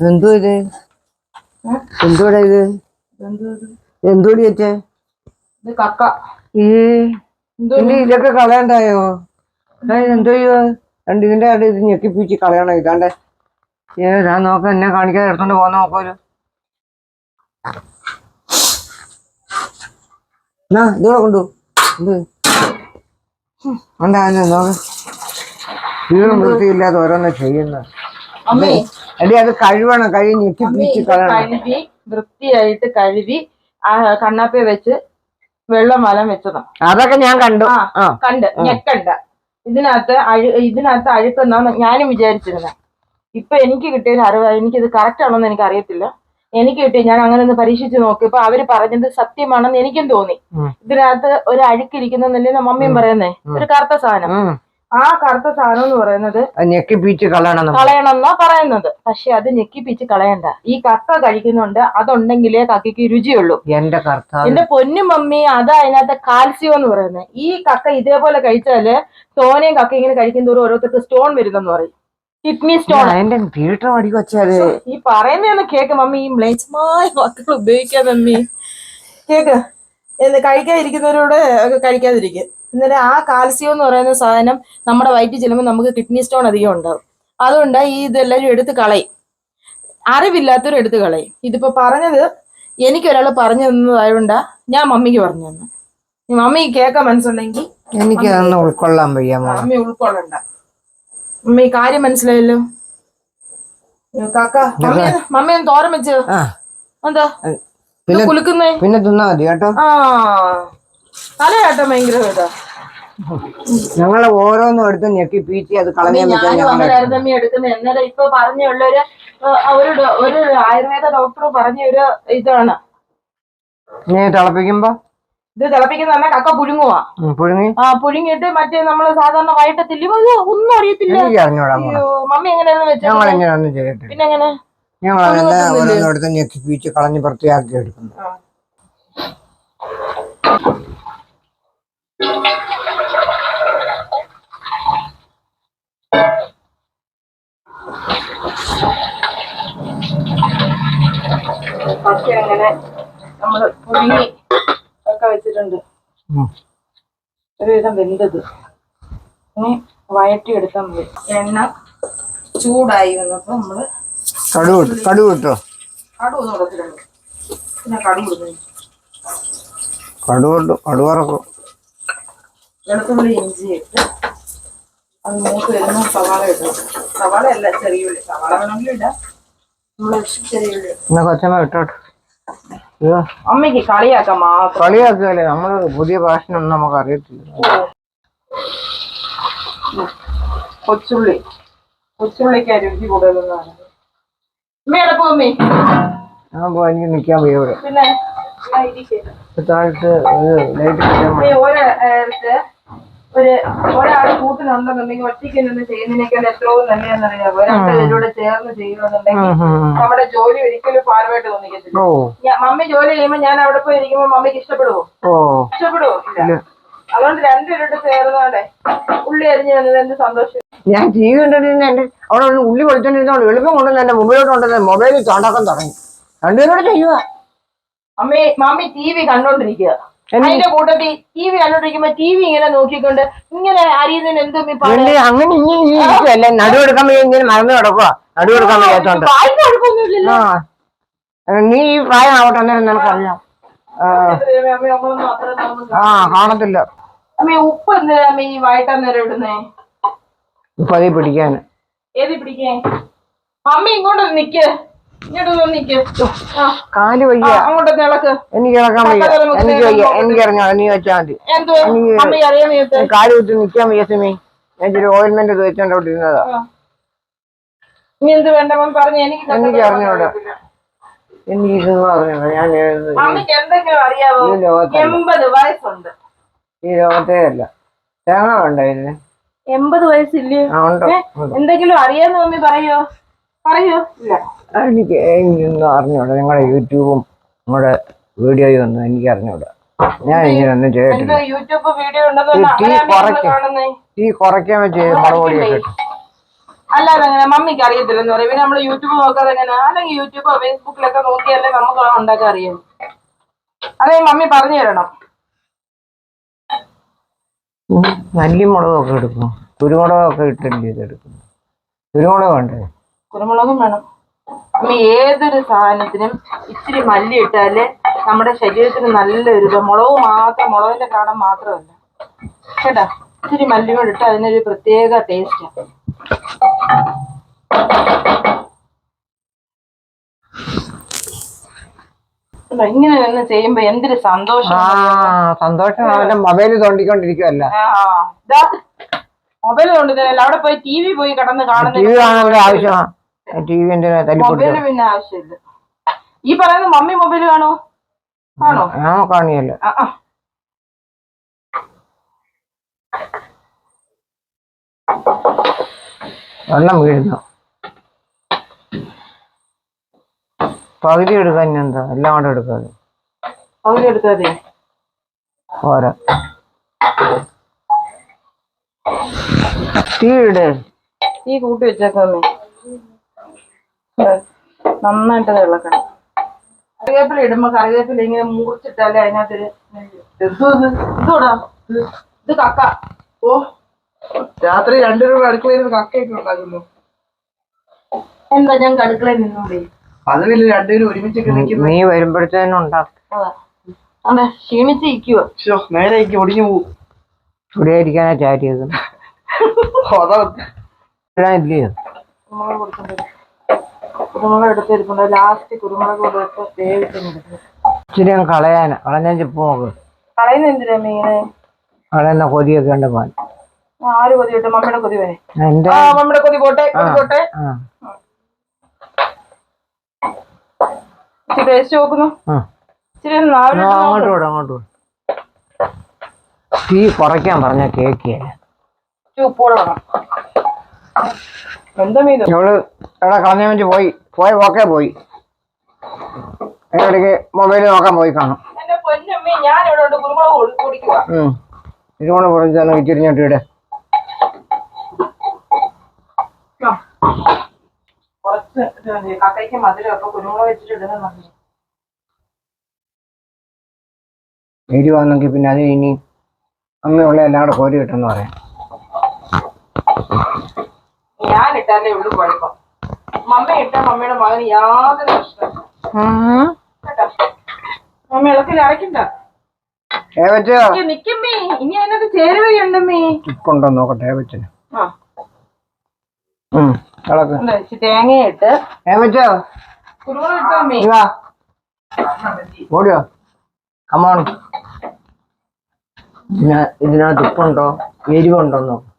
എന്തോ ഇത്? എന്തോടാ ഇത്? എന്തോടി വെച്ചേ ഇത് കക്ക. ഈ എന്തോ പിന്നെ ഇതൊക്കെ കളയണ്ടായോ? എന്തോയോ എന്തോ ഇത്? രണ്ട് ഇതിന്റെ അവിടെ ഇത് ഞെക്കിപ്പിച്ച് കളയണം. ഇതാണ്ട്. ഏതാ നോക്ക എന്നെ കാണിക്കാതെ എടുത്തോണ്ട് പോകാൻ നോക്കോ എന്നാ ഇതോടെ കൊണ്ടു എന്ത്? ഉണ്ടാ നോക്ക. വീടും വൃത്തിയില്ലാതെ ഓരോന്ന് ചെയ്യുന്ന അമ്മേ എടി അത് കഴിവണം കഴിഞ്ഞു ഞെക്കിപ്പിച്ച് ഇത് കളയണം. കഴുകി വൃത്തിയായിട്ട് കഴുകി ആ കണ്ണാപ്പി വെച്ച് വെള്ളം വലം വെച്ചതാണ്. അതൊക്കെ ഞാൻ കണ്ടു. ആ ആ കണ്ട് ഞെക്കണ്ട. ഇതിനകത്ത് അഴു ഇതിനകത്ത് അഴുക്കെന്നാണ് ഞാനും വിചാരിച്ചിരുന്നത് ഇപ്പൊ എനിക്ക് കിട്ടിയ ഒരു അറിവ് എനിക്കിത് കറക്റ്റ് ആണോന്ന് എനിക്ക് അറിയത്തില്ല. എനിക്ക് കിട്ടി ഞാൻ അങ്ങനെ ഒന്ന് പരീക്ഷിച്ച് നോക്കിയപ്പോ അവർ പറഞ്ഞത് സത്യമാണെന്ന് എനിക്കും തോന്നി. ഇതിനകത്ത് ഒരു അഴുക്കിരിക്കുന്നല്ലേ മമ്മിയും പറയുന്നേ? ഒരു കറുത്ത സാധനം. ആ കറുത്ത സാധനം എന്ന് പറയുന്നത് ഞെക്കിപ്പിച്ച് കളയണം. കളയണമെന്നാ പറയുന്നത്. പക്ഷെ അത് ഞെക്കിപ്പിച്ച് കളയണ്ട. ഈ കക്ക കഴിക്കുന്നുണ്ട്. അതുണ്ടെങ്കിലേ കക്കയ്ക്ക് രുചിയുള്ളൂ. എന്റെ കറുത്ത എന്റെ പൊന്നു മമ്മി അതാ അതിനകത്ത് കാൽസ്യം എന്ന് പറയുന്നത്. ഈ കക്ക ഇതേപോലെ കഴിച്ചാൽ തോനെയും കക്ക ഇങ്ങനെ കഴിക്കുന്ന ദൂരം ഓരോരുത്തർക്ക് സ്റ്റോൺ വരുന്നെന്ന് പറയും. കിഡ്നി സ്റ്റോൺ എന്റെ വെച്ചാൽ ഈ പറയുന്നതെന്ന് കേക്ക് മമ്മി ഈ മ്ലേച്ഛമായ വാക്കുകൾ ഉപയോഗിക്കാൻ മമ്മി. കേക്ക് കഴിക്കാതിരിക്കുന്നവരോട് കഴിക്കാതിരിക്കും. എന്നിട്ട് ആ കാൽസ്യം എന്ന് പറയുന്ന സാധനം നമ്മുടെ വയറ്റിൽ ചെല്ലുമ്പോൾ നമുക്ക് കിഡ്നി സ്റ്റോൺ അധികം ഉണ്ടാവും. അതുകൊണ്ട് ഈ ഇതെല്ലാവരും എടുത്ത് കളയും. അറിവില്ലാത്തവരും എടുത്ത് കളയും. ഇതിപ്പോൾ പറഞ്ഞത് എനിക്കൊരാൾ പറഞ്ഞു തന്നതായതുകൊണ്ടാ ഞാൻ മമ്മിക്ക് പറഞ്ഞു തന്നെ മമ്മി കേൾക്കാൻ മനസ്സുണ്ടെങ്കിൽ എനിക്ക് അതൊന്നും ഉൾക്കൊള്ളാൻ വയ്യ മമ്മി ഉൾക്കൊള്ളണ്ട. മമ്മി കാര്യം മനസ്സിലായല്ലോ? കാക്ക മമ്മി മമ്മി ഒന്ന് തോരം വെച്ച്. എന്താ? പിന്നെ കുലുക്കുന്നേ? പിന്നെ തിന്നാ മതി കേട്ടോ. ആ. തലയാട്ടം ഭയങ്കര ഇതാ. ഞങ്ങൾ ഓരോന്നും എടുത്ത് ഞെക്കി പീറ്റി അത് അമ്മി എടുക്കുന്നത് എന്നാലും ഇപ്പൊ പറഞ്ഞുള്ള ഒരു ഡോ- ഒരു ആയുർവേദ ഡോക്ടർ പറഞ്ഞ ഒരു ഇതാണ് തിളപ്പിക്കുമ്പോ? ഇത് തിളപ്പിക്കുന്ന പറഞ്ഞാൽ കക്ക പുഴുങ്ങുവാ. പുഴുങ്ങി? ആ പുഴുങ്ങിയിട്ട് മറ്റേ നമ്മൾ സാധാരണ വൈകിട്ട് തില്ലുമ്പോ ഒന്നും അറിയത്തില്ല. മമ്മി എങ്ങനെയാണെന്ന് വെച്ചാൽ ഞങ്ങൾ പിന്നെ എങ്ങനെ ഞങ്ങൾ ഞെക്കി പീച്ച് കളഞ്ഞ് വൃത്തിയാക്കി എടുക്കുന്നു പക്ഷെ അങ്ങനെ നമ്മൾ പുഴുങ്ങി ഒക്കെ വെച്ചിട്ടുണ്ട്. ഒരുവിധം വെന്തത്. ഇനി വഴറ്റിയെടുത്താൽ മതി. എണ്ണ ചൂടായി വന്നപ്പോ നമ്മൾ കടുവ് കടുവ് ഇട്ടോ? കടുവ് ഒന്ന് കൊടുത്തിട്ടുണ്ട് പിന്നെ കടുവ് ഇടുന്നു. കടുവ് ഇട്ടു കടുവ് ഇറക്കും വെളുത്തുള്ളി ഇഞ്ചി ഇട്ട് അത് മൂത്ത് വരുന്ന സവാള ഇടും. സവാള അല്ല ചെറിയ ഉള്ളി. സവാള വേണമെങ്കിൽ ഇടാം. നമ്മൾ ചെറിയ ഉള്ളി കൊച്ചമ്മ ഇട്ടോട്ടെ അമ്മയ്ക്ക് കളിയാക്കാം മാത്രം. കളിയാക്കുകയല്ലേ? നമ്മൾ പുതിയ ഭാഷനൊന്നും നമുക്ക് അറിയത്തില്ല. കൊച്ചുള്ളി. കൊച്ചുള്ളിക്ക് രുചി കൂടുതലെന്നാണ് അമ്മയുടെ പോമ്മി ഞാൻ പോ എനിക്ക് നിക്കാൻ പോയി ഇവിടെ. പിന്നെ. താഴത്ത് ലൈറ്റ് ഒരു ഒരാൾ കൂട്ടിനുണ്ടെന്നുണ്ടെങ്കിൽ ഒറ്റയ്ക്ക് നിന്ന് ചെയ്യുന്നതിനേക്കാൾ എത്രയോ നല്ലതെന്നറിയാം. ഒരാളുടെ ചേർന്ന് ചെയ്യുന്നുണ്ടെങ്കിൽ നമ്മുടെ ജോലി ഒരിക്കലും ഭാരമായിട്ട് തോന്നിക്കത്തില്ല. മമ്മി ജോലി ചെയ്യുമ്പോ ഞാൻ അവിടെ പോയി ഇരിക്കുമ്പോ മമ്മിക്ക് ഇഷ്ടപ്പെടുവോ? ഇഷ്ടപ്പെടുവോ? ഇല്ല. അതുകൊണ്ട് രണ്ടുപേരോട് ചേർന്നാടെ ഉള്ളി അരിഞ്ഞു വന്നത് സന്തോഷം. ഞാൻ ടി വി കണ്ടിരുന്ന എന്റെ അവിടെ ഉള്ളി പൊളിച്ചോണ്ടിരുന്നോണ്ട് എളുപ്പം കൊണ്ടുവന്ന് എന്റെ മൊബൈലോട്ട് കൊണ്ടുവന്ന് മൊബൈലിൽ ചാണ്ടാക്കാൻ തുടങ്ങി. രണ്ടുപേരോട് ചെയ്യുക അമ്മേ മമ്മി ടി വി കണ്ടോണ്ടിരിക്കുക അതിന്റെ കൂട്ടത്തിൽ ടി വി കണ്ടോണ്ടിരിക്കുമ്പോ ടി വി ഇങ്ങനെ നോക്കിക്കൊണ്ട് ഇങ്ങനെ അരിയുന്നതിന് എന്ത്? അങ്ങനെ ഇങ്ങനെ വയ്യ ഇങ്ങനെ മറന്നു കിടക്കുക വയ്യാത്തോണ്ട്. വായിക്ക് ആ. നീ ഈ പ്രായം ആവട്ടെ അന്നേരം നിനക്കറിയാം ആ, അമ്മി കാണത്തില്ല. അമ്മി ഉപ്പ് എന്തിനാ അമ്മി ഈ വയറ്റാന്നേരം നേരം ഇടുന്നേ? ഉപ്പ് അതേ പിടിക്കാൻ. ഏതി പിടിക്കാൻ? മമ്മി ഇങ്ങോട്ട് നിക്ക്. കാൽ ആ, വയ്യ എനിക്ക് ഇളക്കാൻ വയ്യ. എനിക്ക് വയ്യ. എനിക്ക് ഇറങ്ങാം നീ വെച്ചാൽ മതി. കാൽ കുത്തി നിക്കാൻ വയ്യ സിമി. ഞാൻ ഇച്ചിരി ഓയിൽമെന്റ് തേച്ചോണ്ട് അവിടെ ഇരുന്നതാ. ഇനി എന്ത് വേണ്ട പറഞ്ഞു എനിക്ക് അറിഞ്ഞൂടാ. എനിക്ക് ഇതൊന്നും അറിഞ്ഞൂടാ. ഞാൻ എന്തെങ്കിലും അറിയാവോ? ഈ ലോകത്തെ ഈ ലോകത്തെ അല്ല. തേങ്ങ വേണ്ട ഇതിന് എൺപത് വയസ്സില്ലേ? എന്തെങ്കിലും അറിയാന്ന് മമ്മി പറയോ? പറയോ? ഇല്ല. എനിക്ക് എനിക്കൊന്നും അറിഞ്ഞൂടാ. നിങ്ങളുടെ യൂട്യൂബും നിങ്ങളുടെ വീഡിയോയും ഒന്നും എനിക്ക് അറിഞ്ഞൂടാ. ഞാൻ ഇങ്ങനെ ഒന്നും ചെയ്തിട്ടില്ല യൂട്യൂബ് വീഡിയോ ഉണ്ടെന്ന് ഈ ടീ അങ്ങനെ നമ്മൾ കുറയ്ക്ക്. ഈ കുറയ്ക്കാൻ വെച്ച് മുളക് പൊടിയൊക്കെ ഇട്ട്. അല്ലാതെ എങ്ങനെ മമ്മിക്ക് അറിയത്തില്ലെന്ന് പറയും. പിന്നെ നമ്മൾ യൂട്യൂബ് നോക്കാതെ എങ്ങനെ? അല്ലെങ്കിൽ യൂട്യൂബോ ഫേസ്ബുക്കിലൊക്കെ നോക്കിയാലേ നമുക്ക് ആ ഉണ്ടാക്കാൻ അറിയാം അതെ മമ്മി പറഞ്ഞു തരണം. ഉം, എടുക്കും. കുരുമുളകൊക്കെ ഇട്ടല്ലേ ഇതെടുക്കും കുരുമുളക് വേണ്ടേ? കുരുമുളകും വേണം. മമ്മി ഏതൊരു സാധനത്തിനും ഇച്ചിരി മല്ലി ഇട്ടാലേ നമ്മുടെ ശരീരത്തിന് നല്ലൊരു ഇത്. മുളക് മാത്രം മുളകിന്റെ കാണാൻ മാത്രമല്ല. കേട്ടാ? ഇച്ചിരി മല്ലി കൂടെ ഇട്ട് അതിനൊരു പ്രത്യേക ടേസ്റ്റ് ഇങ്ങനെ നിന്ന് ചെയ്യുമ്പോ എന്തൊരു സന്തോഷം. സന്തോഷം. അവന്റെ മൊബൈൽ തോണ്ടിക്കൊണ്ടിരിക്കുവല്ല. മൊബൈൽ കൊണ്ടുതരല്ല അവിടെ പോയി ടി വി പോയി കിടന്ന് കാണുന്ന ആവശ്യമാ. ടി മൊബൈൽ പിന്നെ ആവശ്യമില്ല. ഈ പറയുന്ന മമ്മി മൊബൈൽ കാണോ? കാണോ? ആ, കാണിയല്ലോ. വെള്ളം വീഴുന്നു. പകുതി എടുക്കാൻ എന്താ? എല്ലാം കൂടെ എടുക്കാതെ പകുതി എടുക്കാതെ പോരാ. തീ ഇട്. ഈ കൂട്ടി വെച്ചേക്കാമേ നന്നായിട്ട് തിളക്കണം കറിവേപ്പില ഇടുമ്പോ കറിവേപ്പില ഇങ്ങനെ മുറിച്ചിട്ടല്ലേ ഇത്? ഇതോടാ ഇത് കക്ക. ഓ രാത്രി രണ്ടു രൂപ അടുക്കളയിൽ കക്കയൊക്കെ ഉണ്ടാക്കുന്നു. എന്താ ഞാൻ അടുക്കളയിൽ നിന്നൂടെ പതിവില്ല രണ്ടുപേരും ഒരുമിച്ചൊക്കെ നിൽക്കുന്നു നീ വരുമ്പോഴത്തേനും ഉണ്ടാക്കും അതാ അതെ ക്ഷീണിച്ച് ഇരിക്കുവോ. നേരെ ഒടിഞ്ഞു പോകും ഇവിടെ ഇരിക്കാനാ ചാരിയത് ഇല്ലയോ കുരുമുളക് എടുത്തിരിക്കുന്നത് ലാസ്റ്റ് കുരുമുളക് കൊടുത്ത് വേവിച്ചെടുക്കും ഇച്ചിരി അങ്ങ് കളയാനാ. കളഞ്ഞാ ചിപ്പ് നോക്ക് കളയുന്ന എന്തിനാ ഇങ്ങനെ കളയുന്ന കൊതിയൊക്കെ ഉണ്ട് പോൻ ആര് കൊതി കിട്ടും മമ്മിയുടെ കൊതി വരെ. എന്റെ ആ മമ്മിയുടെ കൊതി പോട്ടെ കൊതി പോട്ടെ. ആ. ഇച്ചിരി ടേസ്റ്റ് നോക്കുന്നു ആ. ഇച്ചിരി ഒന്ന് നാവിൽ ആ, അങ്ങോട്ട് വിടും അങ്ങോട്ട് വിടും. തീ കുറയ്ക്കാൻ പറഞ്ഞ കേക്ക്. വേണം ഇവൾ എവിടെ കളഞ്ഞ വേണ്ടി പോയി. പോയി ഓക്കെ പോയി. ഇടയ്ക്ക് മൊബൈൽ നോക്കാൻ പോയി കാണും. ഇവിടെ ഇരുമൂന്ന് പൊടിച്ചാണ് ഇച്ചിരിഞ്ഞിട്ട് ഇടേ. ആ. കുറച്ച്. കക്കയ്ക്ക് കുരുമുളക് എരിവാണെങ്കിൽ പിന്നെ അത് ഇനി അമ്മയുള്ള എല്ലാം കൂടെ കോരി കിട്ടുമെന്ന് പറയാം. ഞാൻ ഇട്ടാലേ ഉള്ളു കുഴപ്പം. മമ്മ ഇട്ട മമ്മയുടെ മകന് യാതൊരു പ്രശ്നമില്ല കേട്ടോ മമ്മി ഏ, നിക്കമ്മേ. ഇനി അതിനകത്ത് ചേരുവയുണ്ടമ്മേ. നോക്കട്ടെ ഉണ്ട്. ഇച്ചിരി തേങ്ങയിട്ട് ഏ വെച്ചോ കുരുമുളക് ഇട്ടോ അമ്മേ? ഇങ്ങാ ഓടിയോ? കമോൺ ഇതിന ഇതിനകത്ത് ഉപ്പുണ്ടോ? എരിവുണ്ടോ നോക്കും.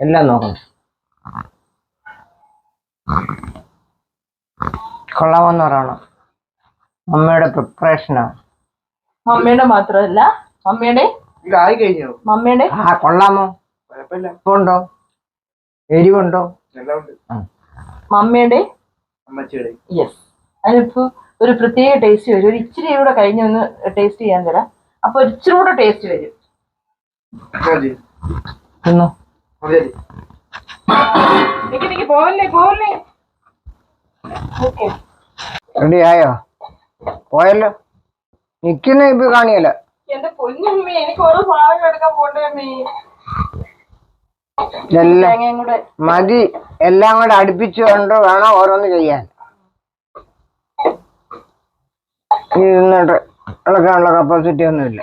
എല്ലാം നോക്കണം. കൊള്ളാമെന്ന് പറയണം. അമ്മയുടെ പ്രിപ്പറേഷനാ മമ്മിയുടെ മാത്രമല്ല മമ്മിയുടെ ഇതായി കഴിഞ്ഞോ മമ്മിയുടെ ആ കൊള്ളാമോ? കുഴപ്പമില്ല. ഉപ്പുണ്ടോ? എരിവുണ്ടോ? എല്ലാം ഉണ്ട് മമ്മിയുടെ അമ്മച്ചിയുടെ. യെസ് അതിനിപ്പോ ഒരു പ്രത്യേക ടേസ്റ്റ് വരും. ഒരു ഇച്ചിരി കൂടെ കഴിഞ്ഞ് ഒന്ന് ടേസ്റ്റ് ചെയ്യാൻ തരാം. അപ്പൊ ഇച്ചിരി കൂടെ ടേസ്റ്റ് വരും. തിന്നോ. നിക്ക് നിക്ക് പോവല്ലേ പോവല്ലേ? ഓക്കെ. റെഡി ആയോ? പോയല്ലോ. നിക്കുന്ന ഇപ്പൊ കാണിയല്ല. എന്റെ പൊന്നമ്മേ എനിക്ക് ഓരോ എടുക്കാൻ പോണ്ടേ ഇതെല്ലാം മതി. എല്ലാം കൂടെ അടുപ്പിച്ചുകൊണ്ട് വേണം ഓരോന്ന് ചെയ്യാൻ. ഇളക്കാനുള്ള കപ്പാസിറ്റി ഒന്നുമില്ല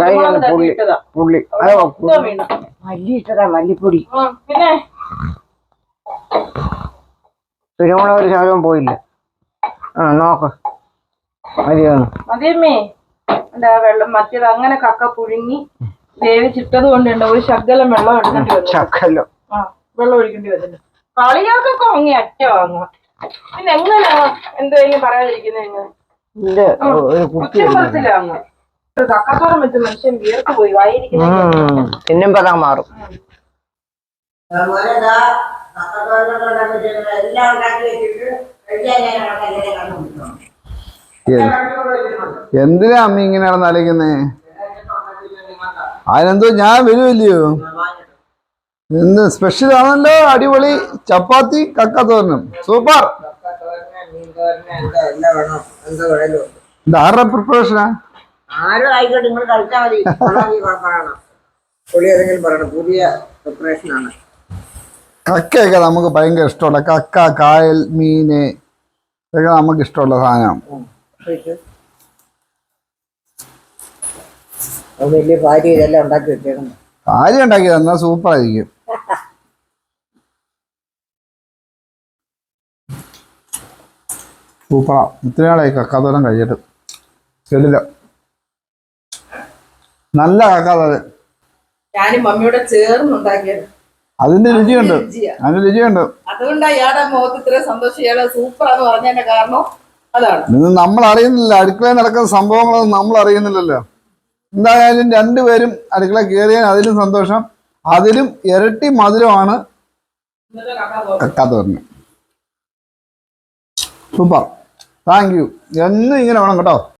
കൈ പുള്ളി പുള്ളി അതോ മല്ലി ഇട്ടതാ മല്ലിപ്പൊടി. പിന്നെ? കുരുമുളക് ഒരു ശകലവും പോയില്ല. ആ നോക്ക്. മതിയാണ് മതിയമ്മേ. എന്താ വെള്ളം മറ്റേത് അങ്ങനെ കക്ക പുഴുങ്ങി വേവിച്ചിട്ടത് കൊണ്ടുണ്ട്. ഒരു ശകലം വെള്ളം എടുക്കേണ്ടി വന്നു. ചക്കല്ലോ ആ വെള്ളം ഒഴിക്കേണ്ടി വന്നിട്ടുണ്ട്. കളികൾക്കൊക്കെ ഉങ്ങി അറ്റ വാങ്ങുക. പിന്നെ എങ്ങനെയാ എന്തെങ്കിലും പറയാതിരിക്കുന്നത് എങ്ങനെ കക്കത്തോളം വെച്ച് മനുഷ്യൻ വിയർത്ത് പോയി. കുറ്റമ്പലത്തിലാങ്ങ ഒരു കക്കത്തോളം വെച്ച് എന്തിനാ അമ്മ ഇങ്ങനെ നടന്നലിക്കുന്നേ അതിനെന്തോ ഞാൻ വരുമല്ലയോ ഇന്ന് സ്പെഷ്യൽ ആണല്ലോ അടിപൊളി ചപ്പാത്തി സൂപ്പർ. എന്താ എന്താ വേണമല്ലോ ഇത് ആരുടെ പ്രിപ്പറേഷനാ ആരും ആയിക്കോട്ടെ നിങ്ങൾ കഴിച്ചാൽ മതി. പുതിയ പ്രിപ്പറേഷൻ ആണ്. കക്കയൊക്കെ നമുക്ക് ഭയങ്കര ഇഷ്ടമുള്ള കക്ക കായൽ മീന് ഇതൊക്കെ നമുക്ക് ഇഷ്ടമുള്ള സാധനമാണ് ഭാര്യ ഉണ്ടാക്കി തന്നാ ആയിരിക്കും. സൂപ്പറാ. ഇത്ര നാളായി കക്കാത്തോരം കഴിച്ചിട്ട് കേട്ടില്ല. നല്ല കക്കാത്തോരൻ ഞാനും മമ്മിയോടെ ചേർന്നുണ്ടാക്കിയത് അതിന്റെ രുചിയുണ്ട് രുചിയാ. അതിന്റെ രുചിയുണ്ട് അതുകൊണ്ടാണ് ഇയാളുടെ മുഖത്ത് ഇത്ര സന്തോഷം ഇയാളെ സൂപ്പറാന്ന് പറഞ്ഞതിന്റെ കാരണം അതാണ്. നമ്മൾ അറിയുന്നില്ല. അടുക്കളയിൽ നടക്കുന്ന സംഭവങ്ങളൊന്നും നമ്മൾ അറിയുന്നില്ലല്ലോ. എന്തായാലും രണ്ടുപേരും അടുക്കള കയറിയാൽ അതിലും സന്തോഷം. അതിലും ഇരട്ടി മധുരമാണ് കക്കാത്തോരന് സൂപ്പർ. Thank you. എന്നും ഇങ്ങനെ വേണം കേട്ടോ.